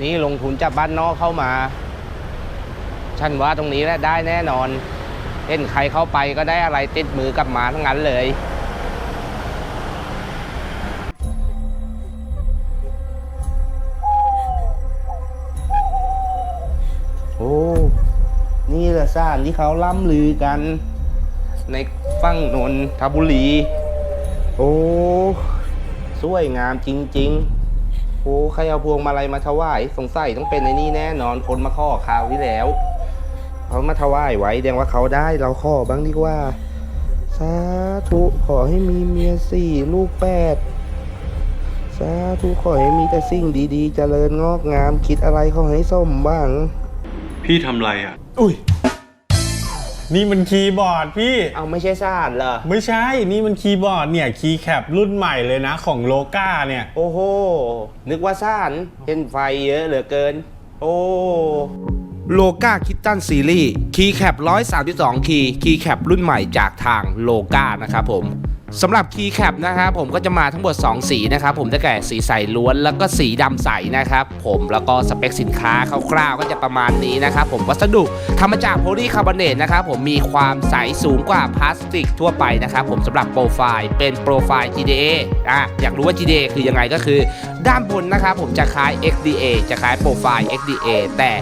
นี้ลงทุนจากบ้านนอกเข้ามา ฉันว่าตรงนี้แหละได้แน่นอนเห็นใครเข้าไปก็ได้อะไรติดมือกลับมาทั้งนั้นเลยโอ้นี่แหละสถานที่เขาล่ำลือกัน ในฝั่งนนทบุรี โอ้สวยงามจริง ๆ โอ้ใครเอาพวงมาลัยมาถวาย สงสัยต้องเป็นในนี่แน่นอนคนมาข้อคราวที่แล้วเขามาถวายไว้แสดงว่าเขาได้เราขอบ้างดีกว่า สาธุขอให้มีเมียสี่ลูกแปดสาธุขอให้มีแต่สิ่งดีๆ เจริญงอกงามคิดอะไรขอให้สมบ้าง พี่ทำไรอะ อุ้ย นี่มันคีย์บอร์ดพี่ เอาไม่ใช่สารเหรอ ไม่ใช่ นี่มันคีย์บอร์ดเนี่ยคีย์แคปรุ่นใหม่เลยนะของโลกาเนี่ย โอ้โห นึกว่าซ่านเห็นไฟเยอะเหลือเกิน โอ้โลกาคิตตันซีรีส์คีย์แคป132 คีย์คีย์แคปรุ่นใหม่จากทางโลกานะครับผม สำหรับคีย์แคปนะครับผมก็จะมาทั้งหมด 2 สีนะครับผมได้แก่สีใสล้วนแล้วก็สีดำใสนะครับผมแล้วก็สเปคสินค้าคร่าวๆก็จะประมาณนี้นะครับผมวัสดุทำมาจากโพลีคาร์บอเนตนะครับผมมีความใสสูงกว่าพลาสติกทั่วไปนะครับผมสำหรับโปรไฟล์เป็นโปรไฟล์ GDA อะอยากรู้ว่า GDA คือยังไงก็คือ ด้านบนนะครับผมจะคล้าย XDA จะคล้ายโปรไฟล์ XDA แต่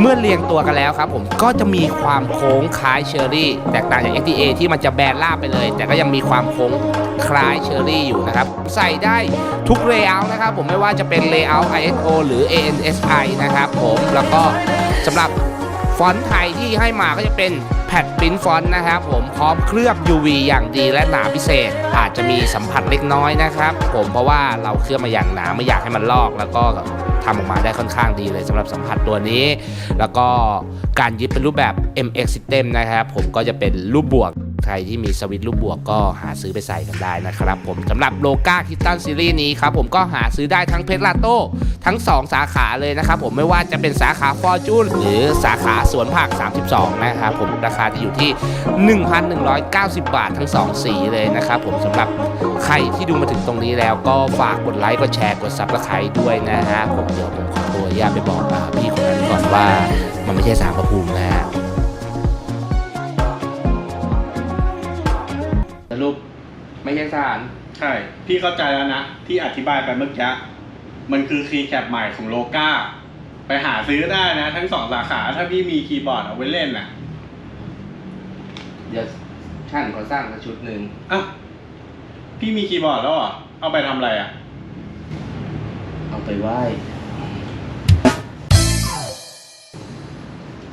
เมื่อเรียงตัวกันแล้วครับผมก็จะมีความโค้งคล้ายเชอร์รี่ แตกต่างจาก XDA ที่มันจะแบนราบไปเลย แต่ก็ยังมีความโค้งคล้ายเชอร์รี่อยู่นะครับ ใส่ได้ทุกเลเยอร์นะครับผมไม่ว่าจะเป็นเลเยอร์ ISO หรือ ANSI นะครับผมแล้วก็สำหรับฟอนต์ไทยที่ให้มาก็จะเป็น พดปริ้นฟอนต์นะครับ ผมพร้อมเคลือบ UV อย่างดีและหนาพิเศษ อาจจะมีสัมผัสเล็กน้อยนะครับ ผมเพราะว่าเราเคลือบมาอย่างหนาไม่อยากให้มันลอก แล้วก็ทำออกมาได้ค่อนข้างดีเลยสำหรับสัมผัสตัวนี้ แล้วก็การยึดเป็นรูปแบบ MX System นะครับ ผมก็จะเป็นรูปบวก ใครที่มีสวิตช์รูปบวกก็หาซื้อไปใส่กันได้นะครับผมสำหรับโลกาคิตตันซีรีส์นี้ครับผมก็หาซื้อได้ทั้งเพชรลาโต้ทั้ง 2 สาขาเลยนะครับผมไม่ว่าจะเป็นสาขาฟอร์จูนหรือสาขาสวนผัก 32 นะครับผมราคาจะอยู่ที่ 1,190 บาททั้ง 2 สีเลยนะครับผมสำหรับใครที่ดูมาถึงตรงนี้แล้วก็ฝากกดไลค์กดแชร์กดซับสไครต์ด้วยนะฮะผมเดี๋ยวผมขอตัวย่าไปบอกพี่คนนั้นก่อนว่ามันไม่ใช่สารพระภูมินะฮะ สาร ใช่ พี่เข้าใจแล้วนะ ที่อธิบายไปเมื่อกี้ มันคือคีย์แคปใหม่ของโลกาไปหาซื้อได้นะ ทั้งสองสาขาถ้าพี่มีคีย์บอร์ดเอาไว้เล่นน่ะเดี๋ยวช่างเขาสร้างสักชุดหนึ่งอะพี่มีคีย์บอร์ดแล้วเหรอเอาไปทำอะไรอะ เอาไปไหว้